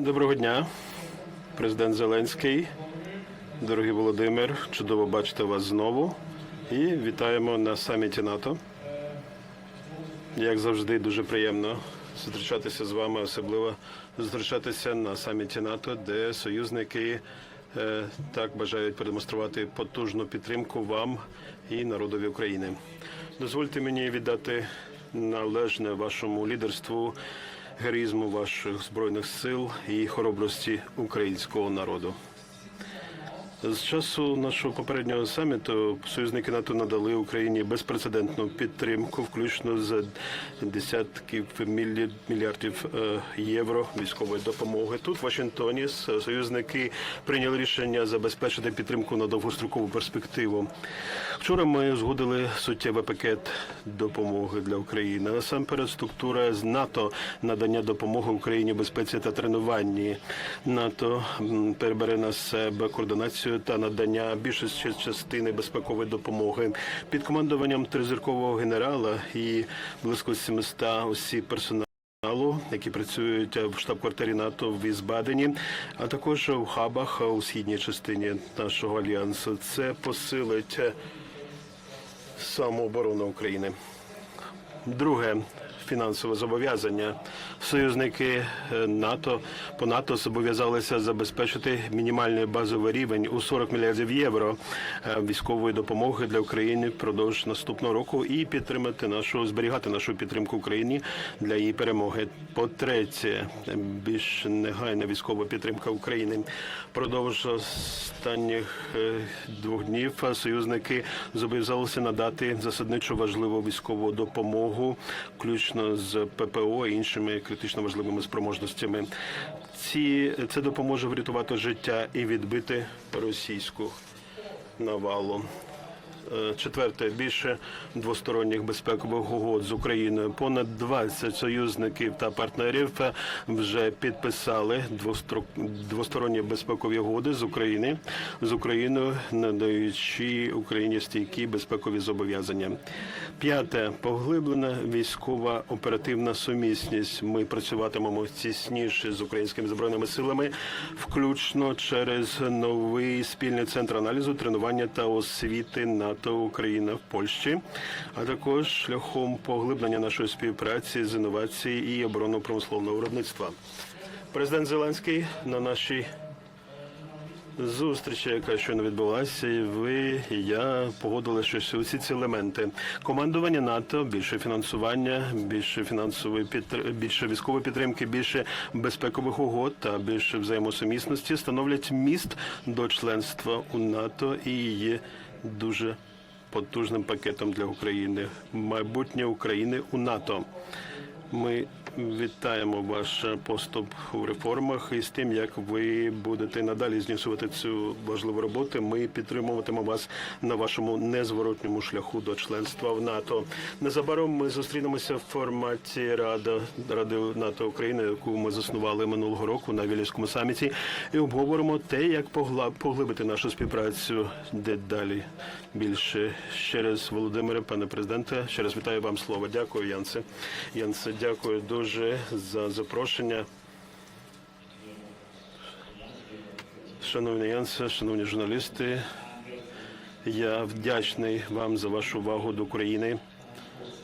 Доброго дня, президент Зеленський, дорогий Володимир. Чудово бачити вас знову. І вітаємо на саміті НАТО. Як завжди, дуже приємно зустрічатися з вами, особливо зустрічатися на саміті НАТО, де союзники е, так бажають продемонструвати потужну підтримку вам і народові України. Дозвольте мені віддати належне вашому лідерству, героїзму ваших збройних сил і хоробрості українського народу. З часу нашого попереднього саміту союзники НАТО надали Україні безпрецедентну підтримку, включно з десятків мільярдів е, євро військової допомоги. Тут в Вашингтоні союзники прийняли рішення забезпечити підтримку на довгострокову перспективу. Вчора ми узгодили суттєвий пакет допомоги для України. Насамперед, структура з НАТО надання допомоги Україні безпеці та тренуванні. НАТО перебере на себе координацію та надання більшості частини безпекової допомоги під командуванням тризіркового генерала і близько 700 осіб персоналу. Які працюють в штаб-квартирі НАТО в Візбадені, а також в хабах у східній частині нашого альянсу. Це посилить самооборону України. Друге фінансове зобов'язання. Союзники е, НАТО по НАТО зобов'язалися забезпечити мінімальний базовий рівень у 40 мільярдів євро е, військової допомоги для України впродовж наступного року і підтримати нашу зберігати нашу підтримку Україні для її перемоги. По-третє, більш негайна військова підтримка України. Продовж останніх е, двох днів союзники зобов'язалися надати засадничо важливу військову допомогу, включно з ППО і іншими критично важливими спроможностями. Ці це допоможе врятувати життя і відбити російську навалу. Е, Четверте, більше двосторонніх безпекових угод з Україною. Понад 20 союзників та партнерів вже підписали двосторонні безпекові угоди з України з Україною, надаючи Україні стійкі безпекові зобов'язання. П'яте поглиблена військова оперативна сумісність. Ми працюватимемо тісніше з українськими збройними силами, включно через новий спільний центр аналізу, тренування та освіти НАТО Україна в Польщі, а також шляхом поглиблення нашої співпраці з інновацій і оборонно-промисловного виробництва. Президент Зеленський на нашій зустрічі, яка щойно відбулася, і ви і я погодили, що усі ці елементи командування НАТО, більше фінансування, більше фінансової підтр- більше військової підтримки, більше безпекових угод та більше взаємосумісності становлять міст до членства у НАТО і є дуже потужним пакетом для України. Майбутнє України у НАТО. Ми вітаємо ваш поступ у реформах і з тим, як ви будете надалі знісувати цю важливу роботу. Ми підтримуватимемо вас на вашому незворотньому шляху до членства в НАТО. Незабаром ми зустрінемося в форматі Рада Ради НАТО України, яку ми заснували минулого року на Вільнюському саміті, і обговоримо те, як поглибити нашу співпрацю дедалі більше. Ще раз, Володимире, пане президенте, ще раз вітаю вам слово. Дякую, Янце. Янце, дякую дуже за запрошення. Шановні Янце, шановні журналісти, я вдячний вам за вашу увагу до України,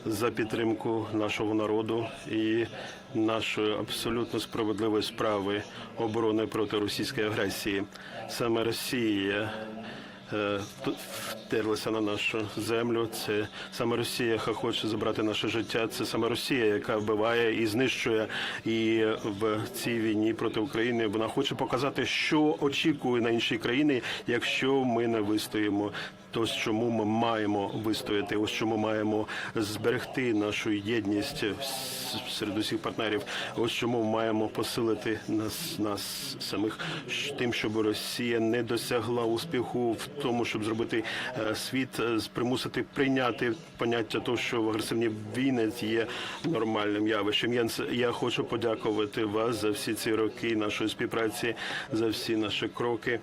за підтримку нашого народу і нашої абсолютно справедливої справи оборони проти російської агресії. Саме Росія е, втерлася на нашу землю. Це саме Росія, яка хоче забрати наше життя. Це саме Росія, яка вбиває і знищує. І в цій війні проти України вона хоче показати, що очікує на інші країни, якщо ми не вистоїмо. Ось чому ми маємо вистояти, ось чому маємо зберегти нашу єдність серед усіх партнерів. Ось чому маємо посилити нас, нас самих тим, щоб Росія не досягла успіху в тому, щоб зробити е, світ, е, примусити прийняти поняття того, що в агресивні війни є нормальним явищем. Я, я хочу подякувати вас за всі ці роки нашої співпраці, за всі наші кроки.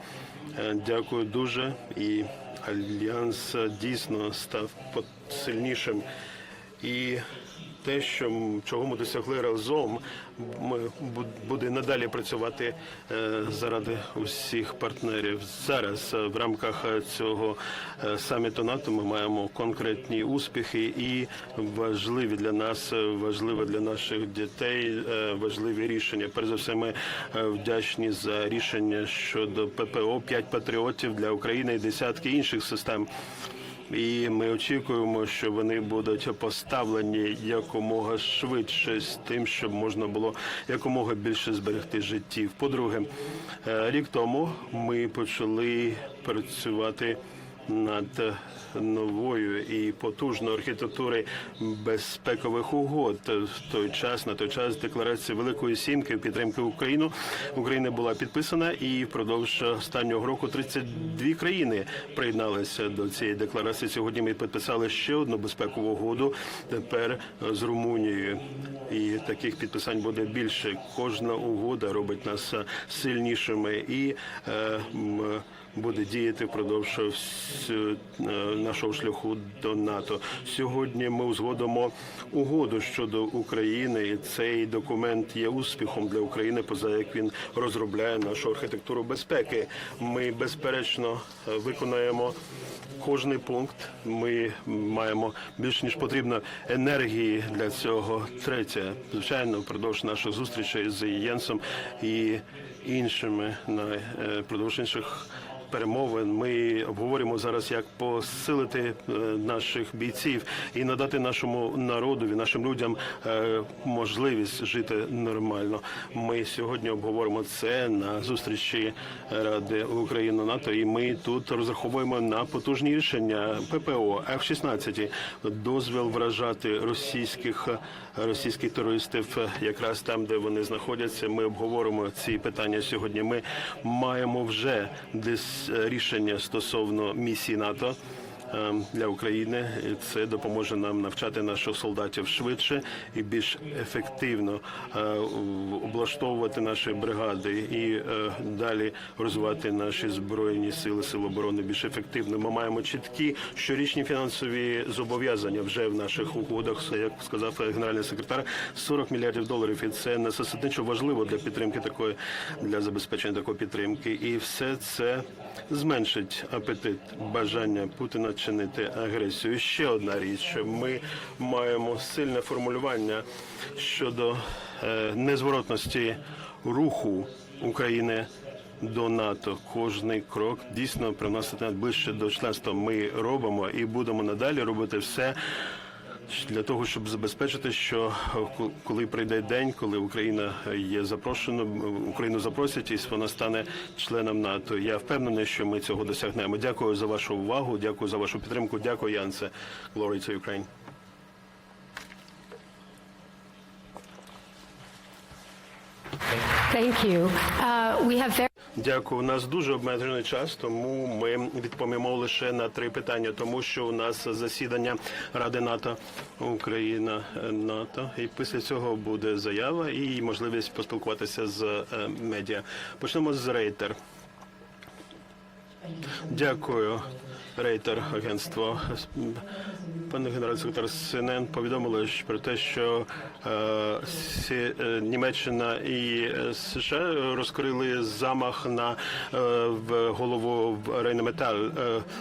Е, Дякую дуже і альянс дійсно став сильнішим. І те, що чого ми досягли разом, ми бу- буде надалі працювати е, заради усіх партнерів. Зараз е, в рамках цього е, саміту НАТО ми маємо конкретні успіхи і важливі для нас, важливі для наших дітей, важливі рішення. Перш за все, ми вдячні за рішення щодо ППО 5 патріотів для України і десятки інших систем. І ми очікуємо, що вони будуть поставлені якомога швидше з тим, щоб можна було якомога більше зберегти життів. По-друге, е, рік тому ми почали працювати над новою і потужною архітектурою безпекових угод. В той час на той час декларація Великої Сімки підтримки України України була підписана, і впродовж останнього року 32 країни приєдналися до цієї декларації. Сьогодні ми підписали ще одну безпекову угоду тепер з Румунією. І таких підписань буде більше. Кожна угода робить нас сильнішими і е, буде діяти впродовж е, нашого шляху до НАТО. Сьогодні ми узгодимо угоду щодо України, і цей документ є успіхом для України, поза як він розробляє нашу архітектуру безпеки. Ми безперечно виконаємо кожний пункт. Ми маємо більш ніж потрібно енергії для цього. Третє, звичайно, впродовж наших зустрічей з Єнсом і іншими на е, впродовж інших перемовин. Ми обговорюємо зараз, як посилити е, наших бійців і надати нашому народові, нашим людям е, можливість жити нормально. Ми сьогодні обговоримо це на зустрічі Ради України НАТО. І ми тут розраховуємо на потужні рішення ППО F-16, дозвіл вражати російських російських терористів якраз там, де вони знаходяться. Ми обговоримо ці питання сьогодні. Ми маємо вже десь рішення стосовно місії НАТО. Е, Для України це допоможе нам навчати наших солдатів швидше і більш ефективно е, облаштовувати наші бригади і е, далі розвивати наші збройні сили сил оборони більш ефективно. Ми маємо чіткі щорічні фінансові зобов'язання вже в наших угодах. Як сказав генеральний секретар, 40 мільярдів доларів. І це несосвітничо важливо для підтримки такої для забезпечення такої підтримки. І все це зменшить апетит бажання Путіна чинити агресію. Ще одна річ, ми маємо сильне формулювання щодо е, незворотності руху України. До НАТО кожний крок дійсно приносить нас ближче до членства. Ми робимо і будемо надалі робити все для того, щоб забезпечити, що коли прийде день, коли Україна є запрошена, Україну запросять, і вона стане членом НАТО. Я впевнений, що ми цього досягнемо. Дякую за вашу увагу. Дякую за вашу підтримку. Дякую, Янце. Glory to Ukraine. Thank you. Uh, have very Дякую. У нас дуже обмежений час, тому ми відповімо лише на три питання, тому що у нас засідання Ради НАТО Україна НАТО. І після цього буде заява і можливість поспілкуватися з е, медіа. Почнемо з Рейтер. Дякую, Рейтер агентство. Пане генеральний секретар СНН повідомили про те, що е, е, Німеччина і е, США розкрили замах на е, голову Рейнметал, е,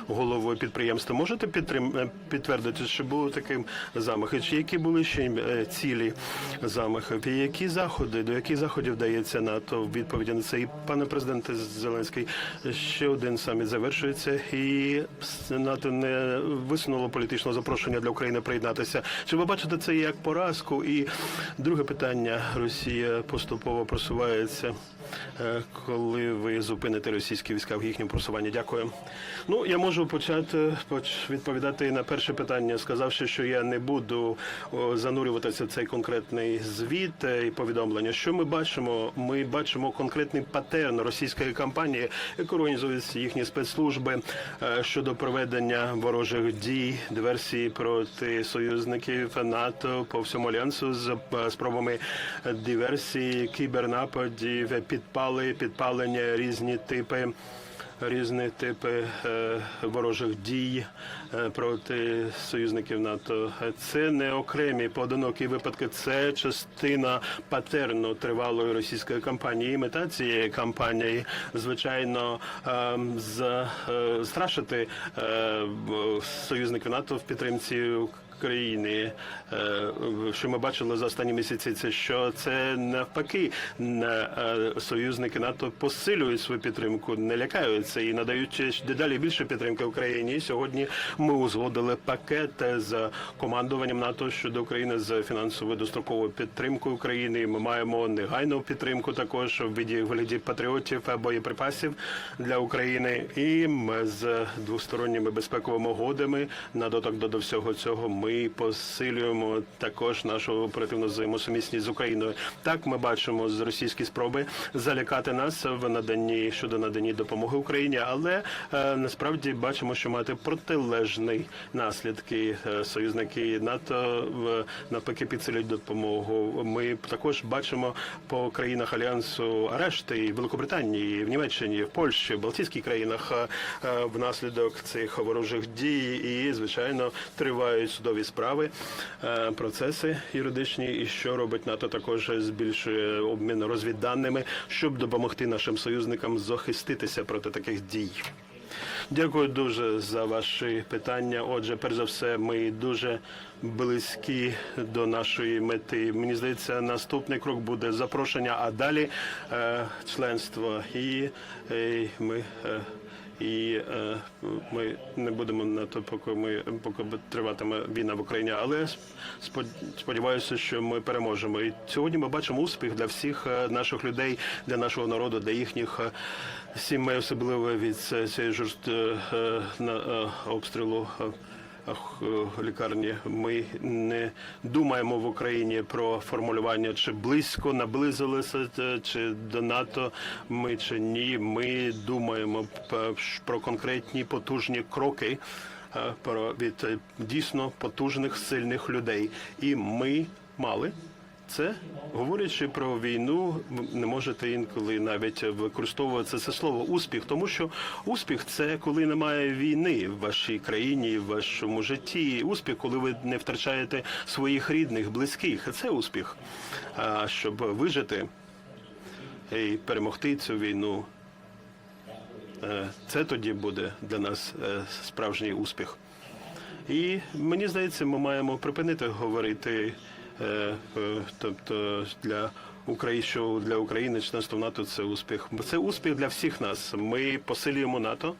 голову підприємства. Можете підтрим, е, підтвердити, що був такий замах? І чи які були ще цілі замахів? І які заходи, до яких заходів дається НАТО в відповіді на це? І пане президенте Зеленський, ще один саміт завершується, і НАТО не висунуло політичного запрошення для України приєднатися. Чи ви бачите це як поразку? І друге питання: Росія поступово просувається. Е, Коли ви зупините російські війська в їхньому просуванні? Дякую. Ну я можу почати поч- відповідати на перше питання, сказавши, що я не буду занурюватися в цей конкретний звіт е, і повідомлення. Що ми бачимо? Ми бачимо конкретний патерн російської кампанії, яку організують їхні спецслужби е, щодо проведення ворожих дій, диверсії проти союзників НАТО по всьому альянсу з е, спробами диверсії, кібернападів, підпали, підпалення, різні типи різні типи е, ворожих дій е, проти союзників НАТО. Це не окремі поодинокі випадки, це частина патерну тривалої російської кампанії. І Мета цієї кампанії, звичайно, е, застрашити е, союзників НАТО в підтримці країни, Е, що ми бачили за останні місяці, це що це навпаки не, е, союзники НАТО посилюють свою підтримку, не лякаються і надають дедалі більше підтримки Україні. Сьогодні ми узгодили пакет з командуванням НАТО щодо України з фінансовою достроковою підтримкою України. Ми маємо негайну підтримку також в виді вигляді патріотів боєприпасів для України. І ми з двосторонніми безпековими угодами на доток до всього цього ми посилюємо також нашу оперативну взаємосумісність з Україною. Так ми бачимо з російські спроби залякати нас в наданні щодо наданні допомоги Україні, але е, насправді бачимо, що мати протилежний наслідки Е, союзники НАТО в навпаки підсилюють допомогу. Ми також бачимо по країнах альянсу арешти і в Великобританії, і в Німеччині, і в Польщі, в Балтійських країнах е, внаслідок цих ворожих дій і звичайно тривають судові справи, е, процеси юридичні. І що робить НАТО також збільшує обмін розвідданими, щоб допомогти нашим союзникам захиститися проти таких дій. Дякую дуже за ваші питання. Отже, перш за все, ми дуже близькі до нашої мети. Мені здається, наступний крок буде запрошення, а далі е, членство. І, е, ми. Е, і е, ми не будемо на то, поки ми поки триватиме війна в Україні. Але сподіваюся, що ми переможемо. І сьогодні ми бачимо успіх для всіх е, наших людей, для нашого народу, для їхніх е, сімей, особливо від цієї жорст на обстрілу. Е, лікарні. Ми не думаємо в Україні про формулювання, чи близько наблизилися е, чи до НАТО ми чи ні. Ми думаємо про конкретні потужні кроки. е, Про від дійсно потужних сильних людей, і ми мали це говорячи про війну, не можете інколи навіть використовувати це слово успіх, тому що успіх це коли немає війни в вашій країні, в вашому житті. Успіх, коли ви не втрачаєте своїх рідних, близьких. Це успіх. А щоб вижити і перемогти цю війну, е, це тоді буде для нас е, справжній успіх. І мені здається, ми маємо припинити говорити, тобто для України, що для України членство в НАТО це успіх. Це успіх для всіх нас. Ми посилюємо НАТО.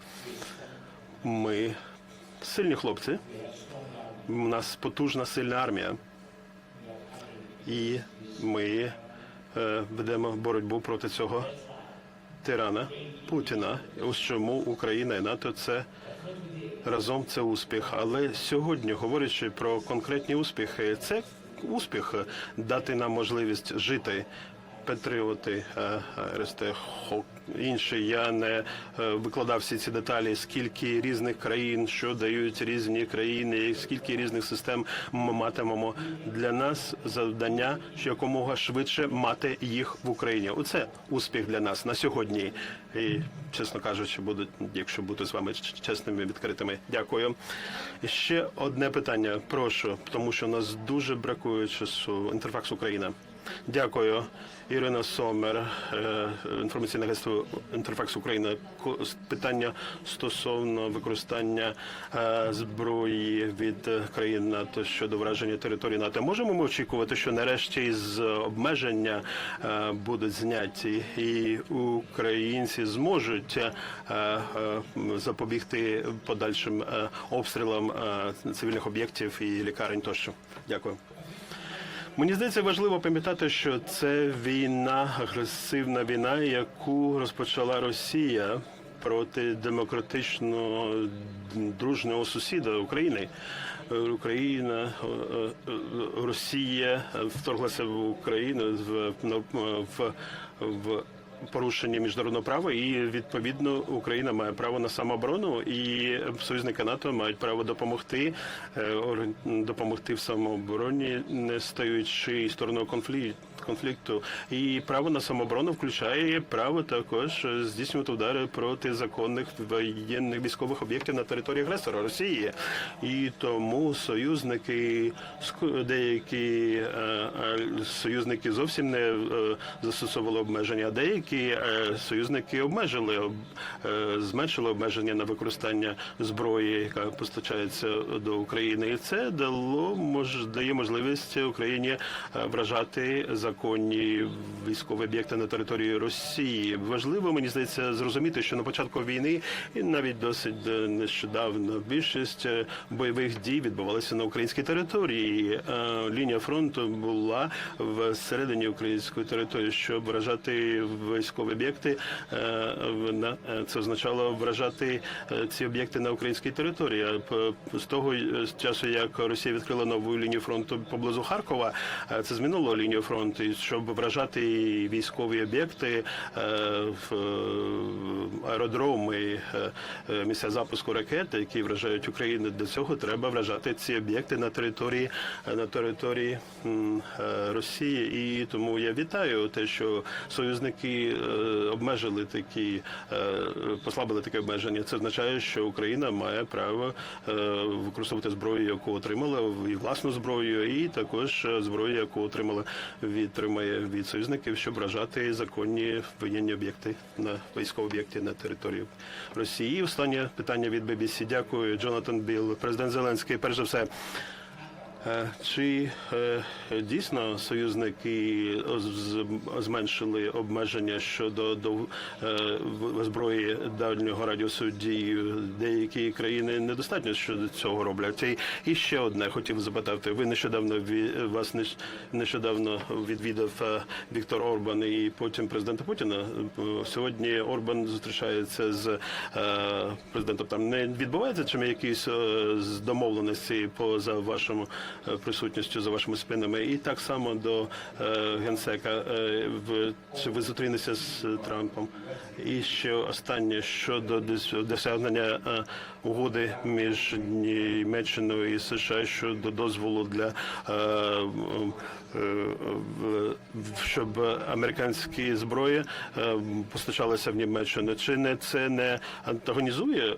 Ми сильні хлопці. У нас потужна сильна армія. І ми е, ведемо боротьбу проти цього тирана Путіна. Ось чому Україна і НАТО це разом це успіх. Але сьогодні, говорячи про конкретні успіхи, це успіх дати нам можливість жити. Патріоти, е, РСТ, ХОК, інші. Я не е, викладав всі ці деталі, скільки різних країн, що дають різні країни, скільки різних систем ми матимемо. Для нас завдання, якомога швидше мати їх в Україні. Оце успіх для нас на сьогодні. І, чесно кажучи, буду, якщо бути з вами чесними, відкритими. Дякую. Ще одне питання. Прошу, тому що у нас дуже бракує часу. Інтерфакс Україна. Дякую, Ірина Сомер, е, інформаційне агентство Інтерфакс Україна. Питання стосовно використання е, зброї від країн НАТО щодо враження території НАТО. Можемо ми очікувати, що нарешті з обмеження е, будуть зняті, і українці зможуть запобігти подальшим обстрілам цивільних об'єктів і лікарень тощо. Дякую. Мені здається, важливо пам'ятати, що це війна, агресивна війна, яку розпочала Росія проти демократичного дружнього сусіда України. Е, Україна, е, е, Росія вторглася в Україну в, в, в порушення міжнародного права, і відповідно Україна має право на самооборону, і союзники НАТО мають право допомогти е, допомогти в самообороні, не стаючи стороною конфлікту. Конфлікту. І право на самооборону включає право також е, здійснювати удари проти законних воєнних військових об'єктів на території агресора Росії. І тому союзники деякі е, е, союзники зовсім не застосовували обмеження, а деякі союзники обмежили зменшили обмеження на використання зброї, яка постачається до України, і це дало мож дає можливість Україні вражати законні військові об'єкти на території Росії. Важливо мені здається зрозуміти, що на початку війни і навіть досить нещодавно більшість е, бойових дій відбувалися на українській території. Е, Лінія фронту була всередині української території, щоб вражати військові об'єкти. е, в- на- Це означало вражати ці об'єкти на українській території. З того часу, як Росія відкрила нову лінію фронту поблизу Харкова, це змінило лінію фронту, І щоб вражати військові об'єкти, е, в е, аеродроми, е, місця запуску ракет, які вражають Україну. Для цього треба вражати ці об'єкти на території на території Росії. І тому я вітаю те, що союзники обмежили такі, послабили таке обмеження. Це означає, що Україна має право використовувати зброю, яку отримала, і власну зброю, і також е, зброю, яку отримала від тримає від союзників, щоб вражати законні воєнні об'єкти на військові об'єкти на території Росії. І останнє питання від BBC. Дякую, Джонатан Білл, президент Зеленський. Перш за все. Е, Чи е, дійсно союзники зменшили обмеження щодо до е, зброї дальнього радіусу дії? Деякі країни недостатньо щодо цього роблять. І, ще одне хотів запитати. Ви нещодавно вас нещ- нещодавно відвідав е, Віктор Орбан і потім президента Путіна. Е, Сьогодні Орбан зустрічається з е, президентом. Там не відбувається чим якісь е, домовленості поза вашому е, присутністю за вашими спинами, і так само до е, генсека. Е, в ви зустрінетеся з Трампом? І ще останнє щодо досягнення е, угоди між Німеччиною і США щодо дозволу для е, е, щоб американські зброї е, постачалися в Німеччину. Чи не це не антагонізує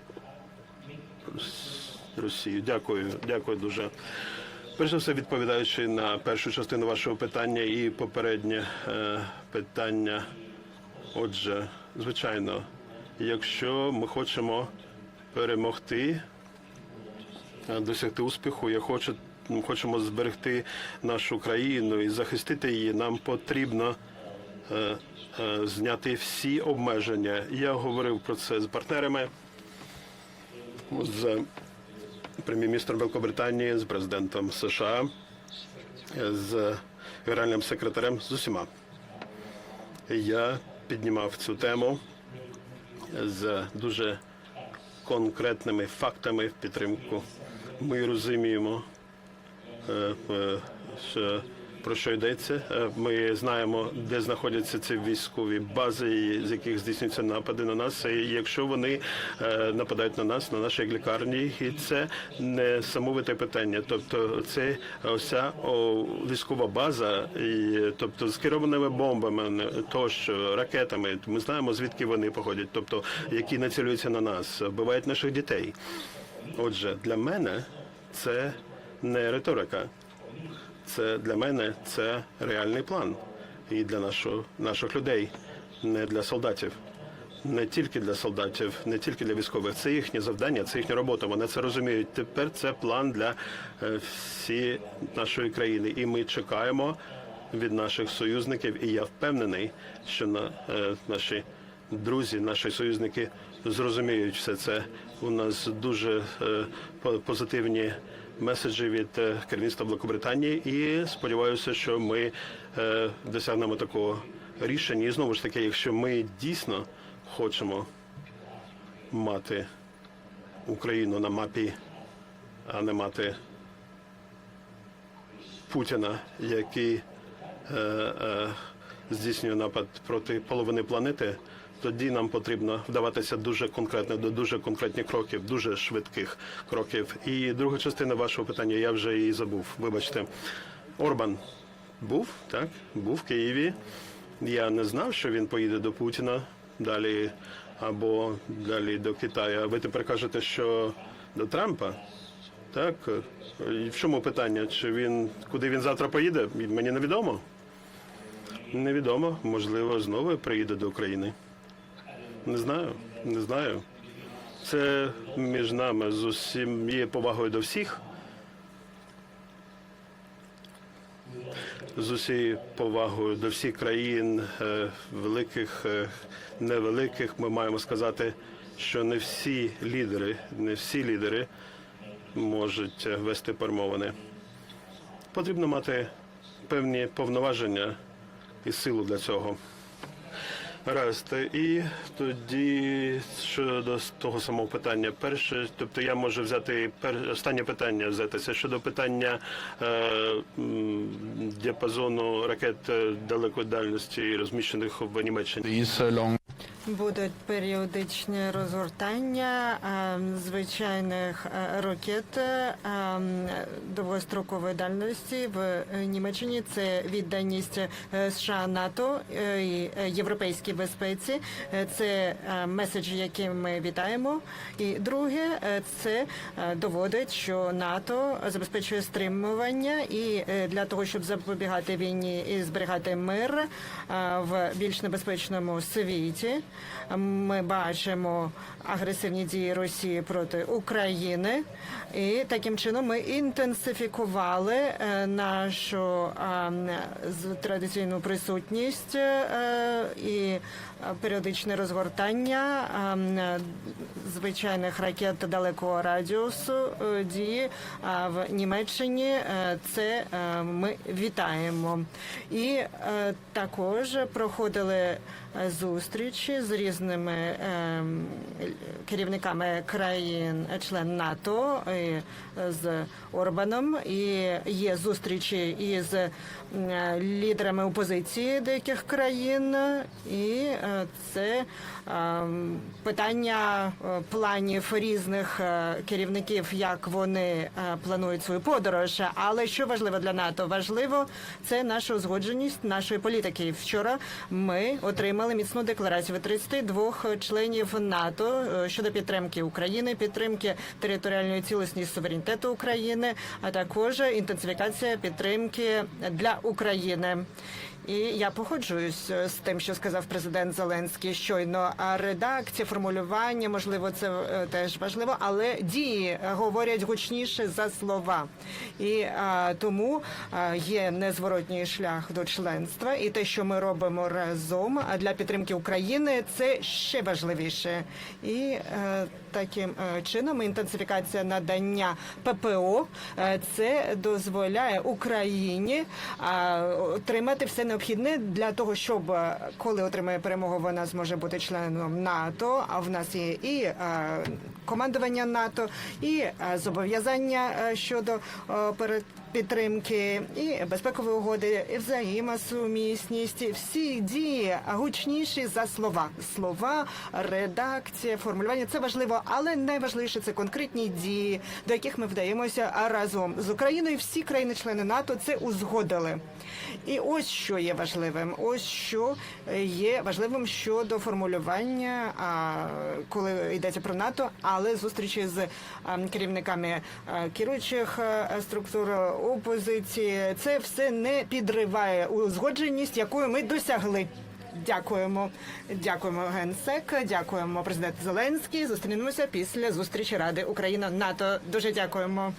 Росію? Дякую, дякую дуже. Перш за все, відповідаючи на першу частину вашого питання і попереднє е, питання. Отже, звичайно, якщо ми хочемо перемогти, е, досягти успіху, я хочу, ми хочемо зберегти нашу країну і захистити її, нам потрібно е, е, зняти всі обмеження. Я говорив про це з партнерами, з прем'єр-міністром Великобританії, з президентом США, з генеральним секретарем, з усіма. Я піднімав цю тему з дуже конкретними фактами в підтримку. Ми розуміємо, е, е, що про що йдеться. Е, Ми знаємо, де знаходяться ці військові бази, з яких здійснюються напади на нас. І якщо вони е, нападають на нас, на наші лікарні, і це не самовите питання. Тобто, це ося військова база, і тобто з керованими бомбами, тощо ракетами. Ми знаємо звідки вони походять, тобто які націлюються на нас, вбивають наших дітей. Отже, для мене це не риторика. Це для мене це реальний план. І для нашого, наших людей, не для солдатів. Не тільки для солдатів, не тільки для військових. Це їхнє завдання, це їхня робота. Вони це розуміють. Тепер це план для е, всієї нашої країни. І ми чекаємо від наших союзників. І я впевнений, що на, е, наші друзі, наші союзники зрозуміють все це. У нас дуже е, по- позитивні меседжі від е, керівництва Великобританії, і сподіваюся, що ми е, досягнемо такого рішення. І знову ж таки, якщо ми дійсно хочемо мати Україну на мапі, а не мати Путіна, який е, здійснює напад проти половини планети, тоді нам потрібно вдаватися дуже конкретно до дуже конкретних кроків, дуже швидких кроків. І друга частина вашого питання я вже і забув. Вибачте, Орбан. Був, так, був в Києві. Я не знав, що він поїде до Путіна далі або далі до Китаю. А ви тепер кажете, що до Трампа? Так. В чому питання? Чи він куди він завтра поїде? Мені невідомо. Невідомо. Можливо, знову приїде до України. Не знаю, не знаю. Це між нами з усім є повагою до всіх. З усією повагою до всіх країн, е, великих, е, невеликих, ми маємо сказати, що не всі лідери, не всі лідери можуть вести перемовини. Потрібно мати певні повноваження і силу для цього. Гаразд. І тоді щодо того самого питання. Перше, тобто я можу взяти пер... останнє питання взятися щодо питання е, діапазону ракет е, далекої дальності, розміщених в Німеччині. Будуть періодичні розгортання е, звичайних е, ракет е, довгострокової дальності в Німеччині. Це відданість США НАТО і європейській безпеці. Це меседж, який ми вітаємо. І друге, це доводить, що НАТО забезпечує стримування і для того, щоб запобігати війні і зберігати мир в більш небезпечному світі. Ми бачимо агресивні дії Росії проти України, і таким чином ми інтенсифікували е, нашу традиційну присутність е, і е, періодичне розгортання звичайних ракет далекого радіусу дії в Німеччині. Це ми вітаємо. І також проходили зустрічі з різними е, керівниками країн-член НАТО е, з Орбаном. І є зустрічі із лідерами опозиції деяких країн, і е, це е, питання е, планів різних е, керівників, як вони е, планують свою подорож. Але що важливо для НАТО? Важливо це наша узгодженість нашої політики. Вчора ми отримали міцну декларацію від 32 членів НАТО е, щодо підтримки України, підтримки територіальної цілісності суверенітету України, а також інтенсифікація підтримки для України. І я погоджуюсь з тим, що сказав президент Зеленський щойно. А редакція, формулювання, можливо, це е, теж важливо, але дії е, говорять гучніше за слова. І а, тому а, є незворотній шлях до членства, і те, що ми робимо разом для підтримки України, це ще важливіше. І е, таким е, чином інтенсифікація надання ППО е, це дозволяє Україні а, отримати все необхідне для того, щоб е, коли отримає перемогу, вона зможе бути членом НАТО. А в нас є і е, командування НАТО, і е, зобов'язання е, щодо е, перед підтримки і безпекові угоди, і взаємосумісність. Всі дії гучніші за слова. Слова, редакція, формулювання це важливо, але найважливіше це конкретні дії, до яких ми вдаємося разом з Україною. Всі країни-члени НАТО це узгодили. І ось що є важливим. Ось що є важливим щодо формулювання, коли йдеться про НАТО, але зустрічі з керівниками керуючих структур опозиції. Це все не підриває узгодженість, якою ми досягли. Дякуємо, дякуємо генсек, дякуємо президент Зеленський. Зустрінемося після зустрічі Ради Україна НАТО. Дуже дякуємо.